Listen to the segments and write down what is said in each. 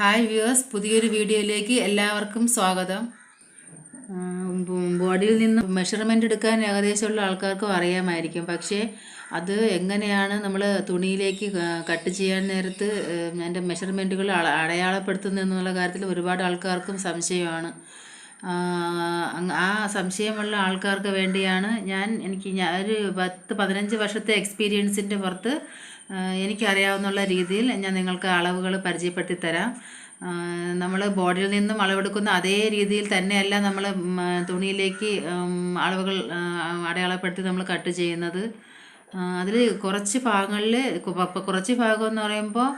Hi viewers പുതിയൊരു വീഡിയോയിലേക്ക് എല്ലാവർക്കും സ്വാഗതം. ബോഡിയിൽ നിന്ന് മെഷർമെന്റ് എടുക്കാൻ ഏകദേശമുള്ള ആൾക്കാർക്കും അറിയാമായിരിക്കും. പക്ഷേ അത് എങ്ങനെയാണ് നമ്മൾ തുണിയിലേക്ക് കട്ട് ചെയ്യാൻ നേരത്ത് എന്റെ മെഷർമെന്റുകൾ അടയാളപ്പെടുത്തുന്നത് എന്നുള്ള കാര്യത്തിൽ ഒരുപാട് ആൾക്കാർക്കും സംശയമാണ്. ആ, സംശയമുള്ള ആൾക്കാർക്ക് വേണ്ടിയാണ് ഞാൻ എനിക്ക് ഞാൻ ഒരു പത്ത് പതിനഞ്ച് വർഷത്തെ എക്സ്പീരിയൻസിന്റെ പുറത്ത് എനിക്കറിയാവുന്നുള്ള രീതിയിൽ ഞാൻ നിങ്ങൾക്ക് അളവുകൾ പരിചയപ്പെടുത്തി തരാം നമ്മൾ ബോഡിയിൽ നിന്നും അളവെടുക്കുന്ന അതേ രീതിയിൽ തന്നെയല്ല നമ്മൾ തുണിയിലേക്ക് അളവുകൾ അടയാളപ്പെടുത്തി നമ്മൾ കട്ട് ചെയ്യുന്നത്. അതിൽ കുറച്ച് ഭാഗങ്ങളിൽ കുറച്ച് ഭാഗം എന്ന് പറയുമ്പോൾ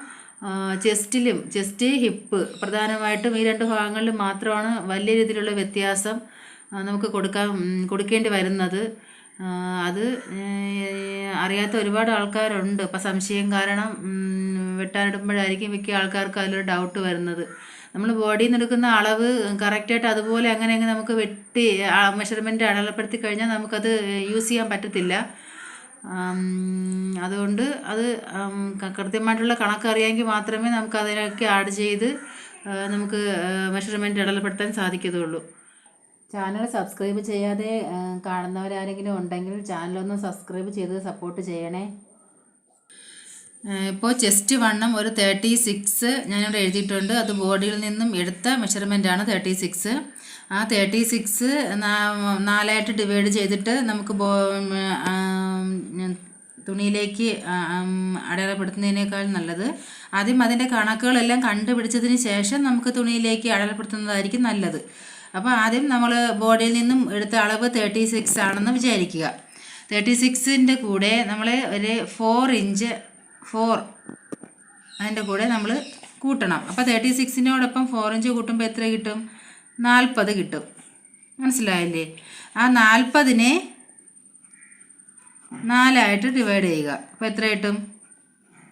ചെസ്റ്റിലും ചെസ്റ്റ് ഹിപ്പ് പ്രധാനമായിട്ടും ഈ രണ്ട് ഭാഗങ്ങളിൽ മാത്രമാണ് വലിയ രീതിയിലുള്ള വ്യത്യാസം നമുക്ക് കൊടുക്കാൻ കൊടുക്കേണ്ടി വരുന്നത്. അത് അറിയാത്ത ഒരുപാട് ആൾക്കാരുണ്ട്. അപ്പം സംശയം കാരണം വെട്ടാനിടുമ്പോഴായിരിക്കും മിക്ക ആൾക്കാർക്ക് അതിലൊരു ഡൗട്ട് വരുന്നത്. നമ്മൾ ബോഡിയിൽ നിന്ന് എടുക്കുന്ന അളവ് കറക്റ്റായിട്ട് അതുപോലെ അങ്ങനെ അങ്ങ് നമുക്ക് വെട്ടി മെഷർമെന്റ് അടയാളപ്പെടുത്തി കഴിഞ്ഞാൽ നമുക്കത് യൂസ് ചെയ്യാൻ പറ്റത്തില്ല. അതുകൊണ്ട് അത് കൃത്യമായിട്ടുള്ള കണക്ക് അറിയാമെങ്കിൽ മാത്രമേ നമുക്ക് അതിനൊക്കെ ആഡ് ചെയ്ത് നമുക്ക് മെഷർമെന്റ് അടയാളപ്പെടുത്താൻ സാധിക്കത്തുള്ളൂ. ചാനൽ സബ്സ്ക്രൈബ് ചെയ്യാതെ കാണുന്നവരാരെങ്കിലും ഉണ്ടെങ്കിൽ ചാനലൊന്ന് സബ്സ്ക്രൈബ് ചെയ്ത് സപ്പോർട്ട് ചെയ്യണേ. ഇപ്പോൾ ചെസ്റ്റ് വണ്ണം ഒരു തേർട്ടി സിക്സ് ഞാനിവിടെ എഴുതിയിട്ടുണ്ട്. അത് ബോഡിയിൽ നിന്നും എടുത്ത മെഷർമെന്റാണ് തേർട്ടി സിക്സ് ആ തേർട്ടി സിക്സ് നാലായിട്ട് ഡിവൈഡ് ചെയ്തിട്ട് നമുക്ക് ബോ തുണിയിലേക്ക് അടയാളപ്പെടുത്തുന്നതിനേക്കാൾ നല്ലത്. ആദ്യം അതിന്റെ കണക്കുകളെല്ലാം കണ്ടുപിടിച്ചതിന് ശേഷം നമുക്ക് തുണിയിലേക്ക് അടയാളപ്പെടുത്തുന്നതായിരിക്കും നല്ലത്. അപ്പോൾ ആദ്യം നമ്മൾ ബോഡിയിൽ നിന്നും എടുത്ത അളവ് തേർട്ടി സിക്സ് ആണെന്ന് വിചാരിക്കുക. തേർട്ടി സിക്സിന്റെ കൂടെ നമ്മൾ ഒരു ഫോർ ഇഞ്ച് ഫോർ അതിന്റെ കൂടെ നമ്മൾ കൂട്ടണം. അപ്പോൾ തേർട്ടി സിക്സിനോടൊപ്പം ഫോർ ഇഞ്ച് കൂട്ടുമ്പോൾ എത്ര കിട്ടും? നാൽപ്പത് കിട്ടും. മനസ്സിലായില്ലേ? ആ നാൽപ്പതിനെ നാലായിട്ട് ഡിവൈഡ് ചെയ്യുക. അപ്പോൾ എത്ര കിട്ടും?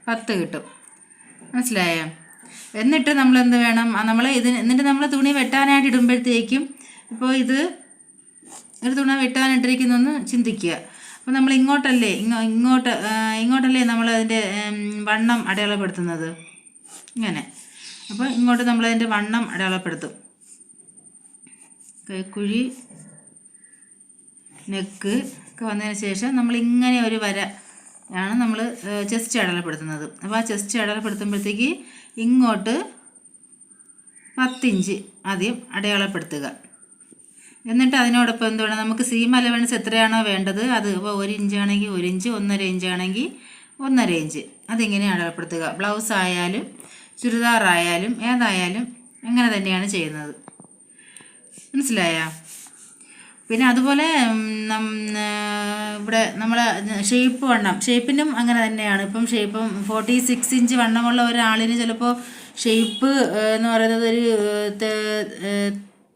പത്ത് കിട്ടും. മനസ്സിലായോ? എന്നിട്ട് നമ്മൾ എന്ത് വേണം നമ്മൾ ഇതിന് എന്നിട്ട് നമ്മൾ തുണി വെട്ടാനായിട്ട് ഇടുമ്പോഴത്തേക്കും ഇപ്പോൾ ഇത് ഒരു തുണി വെട്ടാനിട്ടിരിക്കുന്നൊന്ന് ചിന്തിക്കുക. അപ്പോൾ നമ്മൾ ഇങ്ങോട്ടല്ലേ ഇങ്ങോ ഇങ്ങോട്ട് ഇങ്ങോട്ടല്ലേ നമ്മൾ അതിന്റെ വണ്ണം അടയാളപ്പെടുത്തുന്നത്? ഇങ്ങനെ. അപ്പോൾ ഇങ്ങോട്ട് നമ്മൾ അതിന്റെ വണ്ണം അടയാളപ്പെടുത്തും. കൈക്കുഴി നെക്ക് ഒക്കെ വന്നതിന് ശേഷം നമ്മൾ ഇങ്ങനെ ഒരു വര ആണ് നമ്മൾ ചെസ്റ്റ് അടയാളപ്പെടുത്തുന്നത് അപ്പോൾ ആ ചെസ്റ്റ് അടയാളപ്പെടുത്തുമ്പോഴത്തേക്ക് ഇങ്ങോട്ട് പത്തിഞ്ച് ആദ്യം അടയാളപ്പെടുത്തുക. എന്നിട്ട് അതിനോടൊപ്പം എന്ത് വേണം? നമുക്ക് സീം അലവൻസ് എത്രയാണോ വേണ്ടത് അത് ഇപ്പോൾ ഒരു ഇഞ്ചാണെങ്കിൽ ഒരു ഇഞ്ച് ഒന്നര ഇഞ്ചാണെങ്കിൽ ഒന്നര ഇഞ്ച് അതിങ്ങനെ അടയാളപ്പെടുത്തുക. ബ്ലൗസ് ആയാലും ചുരിദാറായാലും ഏതായാലും അങ്ങനെ തന്നെയാണ് ചെയ്യുന്നത്. മനസ്സിലായോ? പിന്നെ അതുപോലെ ഇവിടെ നമ്മൾ ഷേപ്പ് വണ്ണം. ഷേപ്പിനും അങ്ങനെ തന്നെയാണ്. ഇപ്പം ഷേപ്പും ഫോർട്ടി സിക്സ് ഇഞ്ച് വണ്ണമുള്ള ഒരാളിന് ചിലപ്പോൾ ഷേപ്പ് എന്ന് പറയുന്നത് ഒരു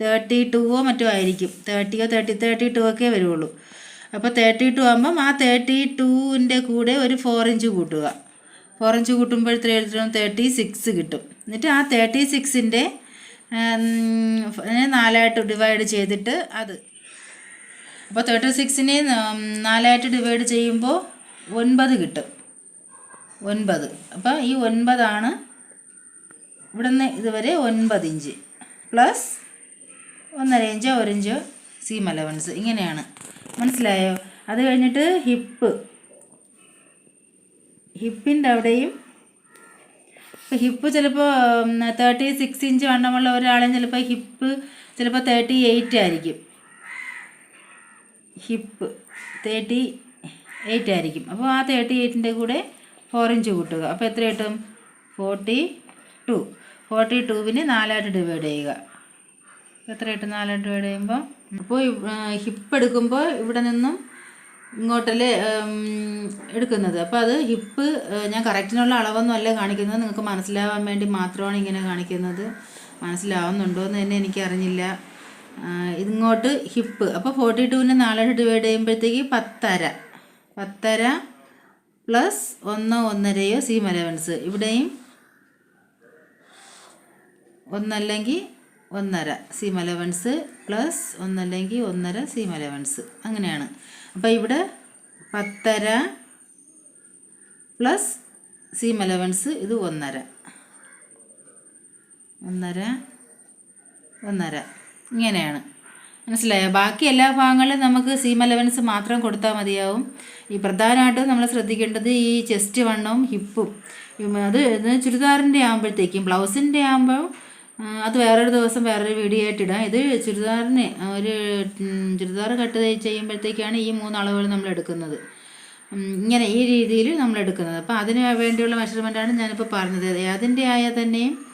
തേർട്ടി ടുവോ മറ്റോ ആയിരിക്കും. തേർട്ടിയോ തേർട്ടി തേർട്ടി ടു ഒക്കെ വരുള്ളൂ അപ്പോൾ തേർട്ടി ടു ആകുമ്പം ആ തേർട്ടി ടുവിന്റെ കൂടെ ഒരു ഫോർ ഇഞ്ച് കൂട്ടുക. ഫോർ ഇഞ്ച് കൂട്ടുമ്പോൾ കൂട്ടുമ്പോഴത്തെ എഴുതണം തേർട്ടി സിക്സ് കിട്ടും. എന്നിട്ട് ആ തേർട്ടി സിക്സിന്റെ നാലായിട്ട് ഡിവൈഡ് ചെയ്തിട്ട് അത് അപ്പോൾ തേർട്ടി സിക്സിനെ നാലായിട്ട് ഡിവൈഡ് ചെയ്യുമ്പോൾ ഒൻപത് കിട്ടും. ഒൻപത്. അപ്പോൾ ഈ ഒൻപതാണ് ഇവിടെ നിന്ന് ഇതുവരെ ഒൻപത് ഇഞ്ച് പ്ലസ് ഒന്നര ഇഞ്ചോ ഒരിഞ്ചോ സീം അലവൻസ് ഇങ്ങനെയാണ്. മനസ്സിലായോ? അത് കഴിഞ്ഞിട്ട് ഹിപ്പ് ഹിപ്പിന്റെ അവിടെയും ഇപ്പോൾ ഹിപ്പ് ചിലപ്പോൾ തേർട്ടി സിക്സ് ഇഞ്ച് വണ്ണമുള്ള ഒരാളെയും ചിലപ്പോൾ ഹിപ്പ് ചിലപ്പോൾ തേർട്ടി എയ്റ്റ് ആയിരിക്കും. ഹിപ്പ് തേർട്ടി എയ്റ്റ് ആയിരിക്കും. അപ്പോൾ ആ തേർട്ടി എയ്റ്റിന്റെ കൂടെ ഫോർ ഇഞ്ച് കൂട്ടുക. അപ്പോൾ എത്ര കിട്ടും? ഫോർട്ടി ടു ഫോർട്ടി ടുവിന് നാലായിട്ട് ഡിവൈഡ് ചെയ്യുക. എത്ര കിട്ടും? നാലായിട്ട് ഡിവൈഡ് ചെയ്യുമ്പോൾ? അപ്പോൾ ഹിപ്പ് എടുക്കുമ്പോൾ ഇവിടെ നിന്നും ഇങ്ങോട്ടല്ലേ എടുക്കുന്നത്. അപ്പോൾ അത് ഹിപ്പ് ഞാൻ കറക്റ്റിനുള്ള അളവൊന്നും അല്ല കാണിക്കുന്നത്. നിങ്ങൾക്ക് മനസ്സിലാവാൻ വേണ്ടി മാത്രമാണ് ഇങ്ങനെ കാണിക്കുന്നത്. മനസ്സിലാവുന്നുണ്ടോ എന്ന് തന്നെ എനിക്കറിഞ്ഞില്ല. ആ, ഇതിങ്ങോട്ട് ഹിപ്പ്. അപ്പോൾ ഫോർട്ടി ടുവിന് നാലായിട്ട് ഡിവൈഡ് ചെയ്യുമ്പോഴത്തേക്ക് പത്തര. പത്തര പ്ലസ് ഒന്നോ ഒന്നരയോ സീം അലവൻസ് ഇവിടെയും ഒന്നല്ലെങ്കിൽ ഒന്നര സീം അലവൻസ് പ്ലസ് ഒന്നല്ലെങ്കിൽ ഒന്നര സീം അലവൻസ് അങ്ങനെയാണ്. അപ്പോൾ ഇവിടെ പത്തര പ്ലസ് സീം അലവൻസ് ഇത് ഒന്നര. ഒന്നര ഒന്നര. ഇങ്ങനെയാണ്. മനസ്സിലായോ? ബാക്കി എല്ലാ ഭാഗങ്ങളിലും നമുക്ക് സീം അലവൻസ് മാത്രം കൊടുത്താൽ മതിയാവും. ഈ പ്രധാനമായിട്ടും നമ്മൾ ശ്രദ്ധിക്കേണ്ടത് ഈ ചെസ്റ്റ് വണ്ണവും ഹിപ്പും. അത് ചുരിദാറിന്റെ ആകുമ്പോഴത്തേക്കും ബ്ലൗസിന്റെ ആകുമ്പോൾ അത് വേറൊരു ദിവസം വേറൊരു വീഡിയോ ആയിട്ട് ഇടാം. ഇത് ചുരിദാറിന് ഒരു ചുരിദാർ കട്ട് ചെയ്യുമ്പോഴത്തേക്കാണ് ഈ മൂന്ന് അളവുകൾ നമ്മൾ എടുക്കുന്നത്. ഇങ്ങനെ ഈ രീതിയിൽ നമ്മൾ എടുക്കുന്നത്. അപ്പോൾ അതിന് വേണ്ടിയുള്ള മെഷർമെന്റാണ് ഞാനിപ്പോൾ പറഞ്ഞത്. അതിന്റെ ആയാൽ തന്നെയും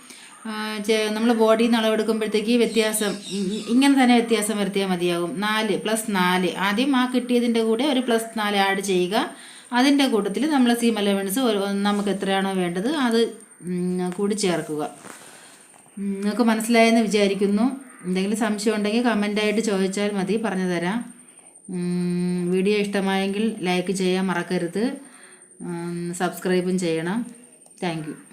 നമ്മൾ ബോഡിയിൽ നിന്ന് അളവെടുക്കുമ്പോഴത്തേക്ക് വ്യത്യാസം ഇങ്ങനെ തന്നെ വ്യത്യാസം വരുത്തിയാൽ മതിയാകും. നാല് പ്ലസ് നാല്. ആദ്യം ആ കിട്ടിയതിന്റെ കൂടെ ഒരു പ്ലസ് നാല് ആഡ് ചെയ്യുക. അതിന്റെ കൂട്ടത്തിൽ നമ്മൾ സീം അലവൻസ് നമുക്ക് എത്രയാണോ വേണ്ടത് അത് കൂടി ചേർക്കുക. നിങ്ങൾക്ക് മനസ്സിലായെന്ന് വിചാരിക്കുന്നു. എന്തെങ്കിലും സംശയം ഉണ്ടെങ്കിൽ കമന്റായിട്ട് ചോദിച്ചാൽ മതി പറഞ്ഞു തരാം. വീഡിയോ ഇഷ്ടമായെങ്കിൽ ലൈക്ക് ചെയ്യാൻ മറക്കരുത്. സബ്സ്ക്രൈബും ചെയ്യണം. താങ്ക്